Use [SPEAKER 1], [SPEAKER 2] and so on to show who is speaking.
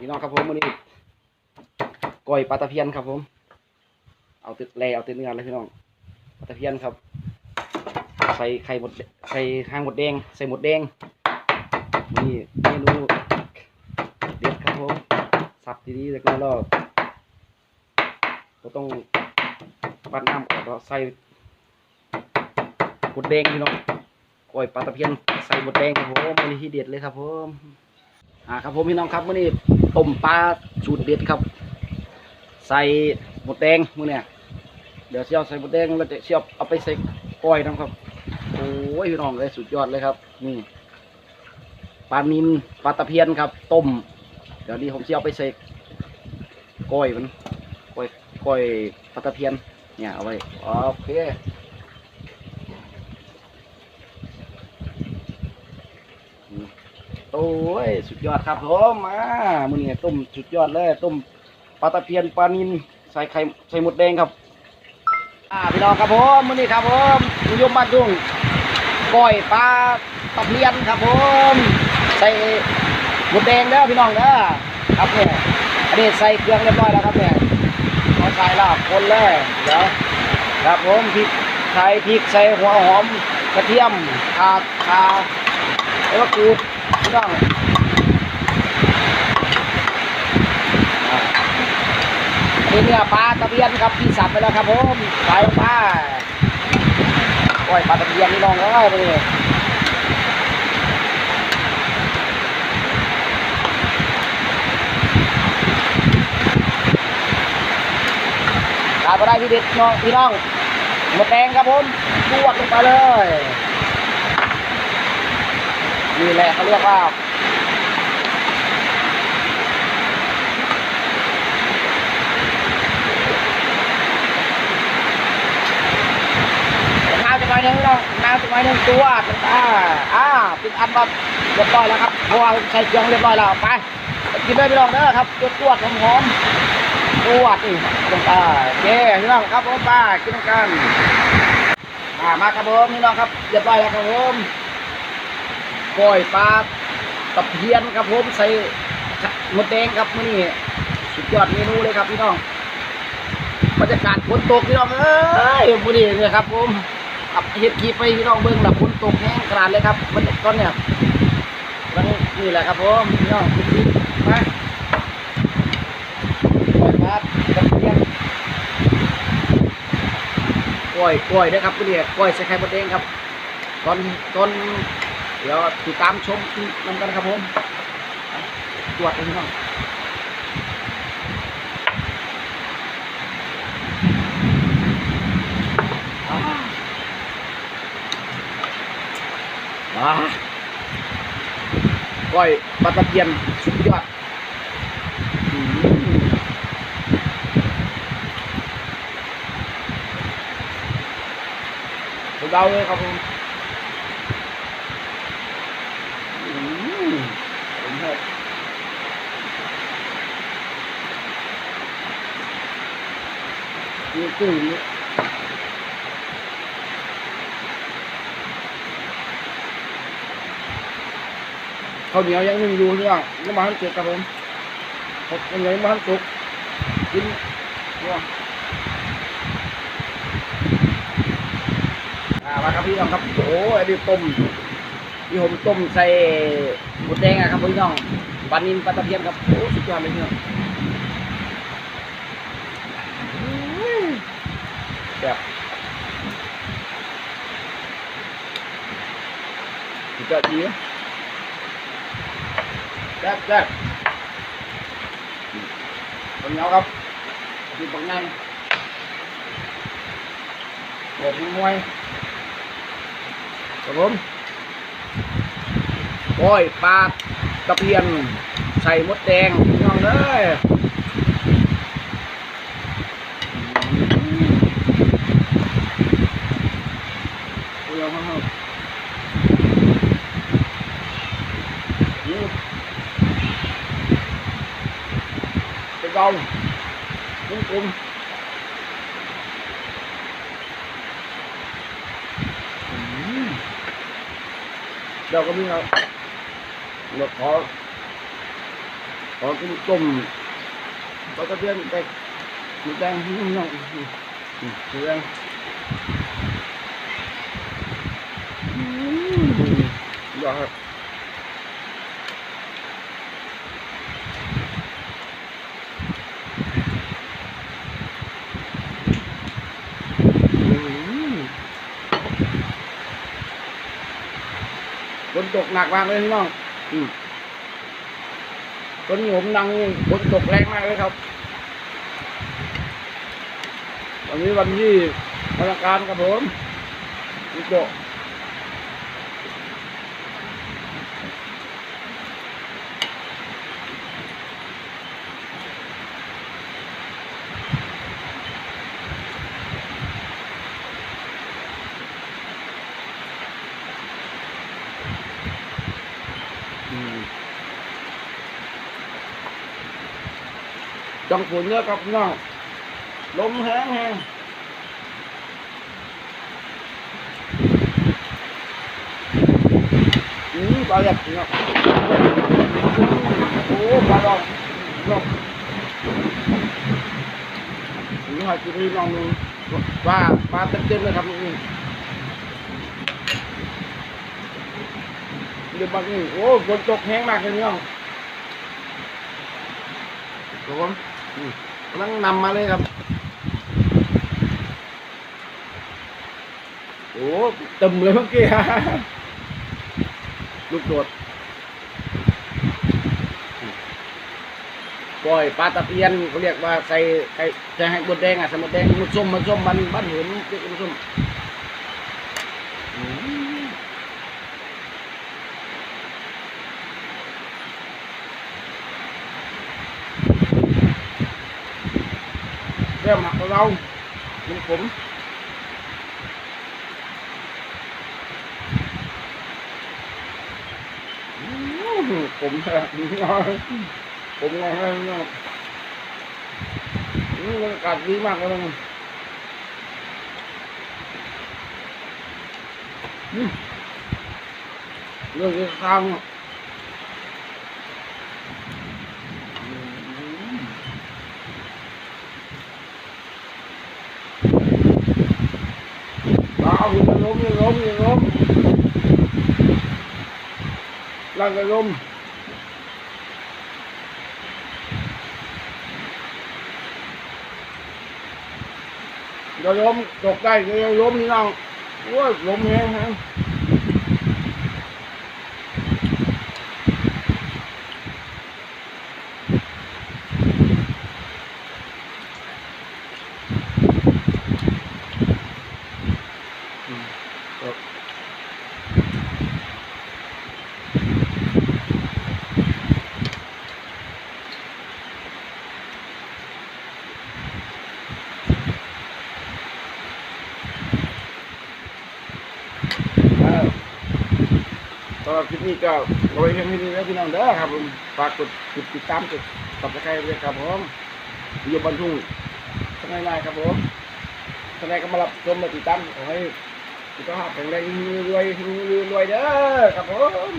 [SPEAKER 1] พี่น้องครับผมวันนี้ก้อยปลาตะเพียนครับผม เอาติดแลเอาติดเนื้อเลยพี่น้องปลาตะเพียนครับ ใส่ไข่หมดใส่หางหมดแดง ใส่หมดแดงนี่เมนูเด็ดครับผมสับดีๆแล้วก็รอบก็ต้องปั้นน้ำก่อนแล้วใส่หมดแดงพี่น้องก้อยปลาตะเพียนใส่หมดแดงครับผมมันที่เด็ดเลยครับผมอ่าครับผมพี่น้องครับมื่อนี้ ต้มปลาสูตรเด็ดครับ ใส่หมดแดงมื่อเนี่ยเดี๋ยวเชี่ยวใส่หมดแดงแล้วจะเชี่ยวเอาไปใส่ก้อยนะครับโอ้ยพี่น้องเลยสุดยอดเลยครับนี่ปลานินปลาตะเพียนครับ ต้ม เดี๋ยวนี้ผมเชี่ยวไปใส่ก้อยมันก้อยก้อยปลาตะเพียนเนี่ยเอาไว้โอเค โอ้ยสุดยอดครับผมมามื้อนี้ต้มสุดยอดเลยต้มปลาตะเพียนปลานินใส่ไข่ใส่หมดแดงครับอ่าพี่น้องครับผมมือนี้ครับผมนิยมบ้านทุ่งก้อยปลาตะเพียนครับผมใส่หมดแดงเด้อพี่น้องเด้อครับเนี่ยอันนี้ใส่เครื่องเรียบร้อยแล้วครับเนี่ยพอใส่ล้วคนเลยเดี๋ยวครับผมพริกใส่พริกใส่หัวหอมกระเทียมขาขาแล้วก็กูด พี่น้องนนี้เนี่ยปลาตะเพียนครับพี่สับไปแล้วครับผมใส่ลงไปโอ้ยปลาตะเพียนนี่น้องเอ้ยนี่ตาไปได้พี่เด็ดน้องพี่น้องมดแดงครับผมลวกลงไปเลย นี่แหละเขาเรียกว่าน้ำจะมาหนึ่งนะน้ำจะมาหนึ่งตัวอ่าอ่าป็นอันว่าเรียบร้อยแล้วครับเพราะว่าใส่เครื่องเรียบร้อยแล้วไปกินได้พี่น้องเด้อครับตัวตัวหอมหอมตัวนี่ลงไปโอเคพี่น้องครับผมไปกินกันอ่ามาครับผมพี่น้องครับเรียบร้อยแล้วครับผม ก้อยปลาตะเพียนครับผมใส่หมดแดงครับมื้อนี้สุดยอดเมนูเลยครับพี่น้องบรรยากาศฝนตกพี่น้องเอ้ยมื้อนี้เนี่ยครับผมขับเฮ็ดคลิปไปพี่น้องเบิ่งแล้วฝนตกแห้งขนาดเลยครับมันตอนเนี้ยมันนี่แหละครับผมพี่น้องคลิปก้อยปลาตะเพียนก้อยก้อยนะครับมื้อนี้ก้อยใส่ไข่มดแดงครับ ตอนตอน ดี๋ยวติดตามชมนำกันครับผมตรวจเลยพี่น้องอ่าก้อยปลาตะเพียนสุดยอดอืมสุดยอดเลยครับผม อืมผมชอบ นี่กุ้งนี่ข้าวเหนียวยังนึ่งอยู่เนี่ยน้ำมันเจ็ดครับผมข้าวเหนียวน้ำมันสุกกินเนี่ามาครับพี่น้องครับโอ้ยอันนี้ต้มที่ผมต้มใส่หมูแดงอะครับพี่น้องปลานินปลาตะเพียนครับโอ้สุดยอดเลยพี่น้องแบบ สุดยอดดีแซ่บแซ่บคนเหนียวครับมีปังไงบอกมวยครับผมโอ้ยปลาตะเพียน ใส่มดแดงน้องเลยโอ้ยเอามาเอานี่ ไปเกากุ้งกุ้งอืมเดี๋ยวก็มีเอาเราขอ ขอกินต้มปลากระเทียมไปหมูแดงน้องหมูแดงอืมยอดครับอืมฝน ตกหนักมากเลยพี่น้องอืมฝนผมดังฝนตกแรงมากเลยครับวันนี้วันที่พนักงานครับผมพี่โจ จังฝนเยอะครับน้องลมแห้งแห้งอืมปลาแหลกเน้องโอ้ปลาดองพี่น้องนี่หอยจุดนี้ลองดูว่าปลาเต็มๆเลยครับนี่เดี๋ยวบางทีโอ้ฝนตกแห้งมากเลยพี่น้องครับผมอืม กำลังนำมาเลยครับ โอ้ตึมเลยเมื่อกี้ลูกโดดปล่อยปลาตะเพียนเขาเรียกว่าใส่ใส่ใส่ให้บดแดงอะใส่บดแดงมันส้มมันส้มมันบ้านเหินเรียกมันส้ม อืมเรื่องหมักของเรามันขม อืมผมแบบนี้ผมงงเลยนะอืมบรรยากาศดีมากเลยนะอืมเรื่องที่ข้างอะอืม เอย่าล้มอย่าล้มอย่าล้มร่างกายลมอย่าล้มตกได้อย่าล้มนี่น้องโอ้ยล้มแห้งฮะอืมครับ ครับสำ หรับคลิปนี้ก็เอาไว้เพียงเท่านี้แล้วพี่น้องเด้อครับผมฝากกดติดตามกดตับตะไคร้ด้วยครับผมยู่บรรทุงทนายนายครับผมทนายก็มารับชมมาติดตามขอให้สุขภาพแข็งแรงรวยรวยรวยเด้อครับผม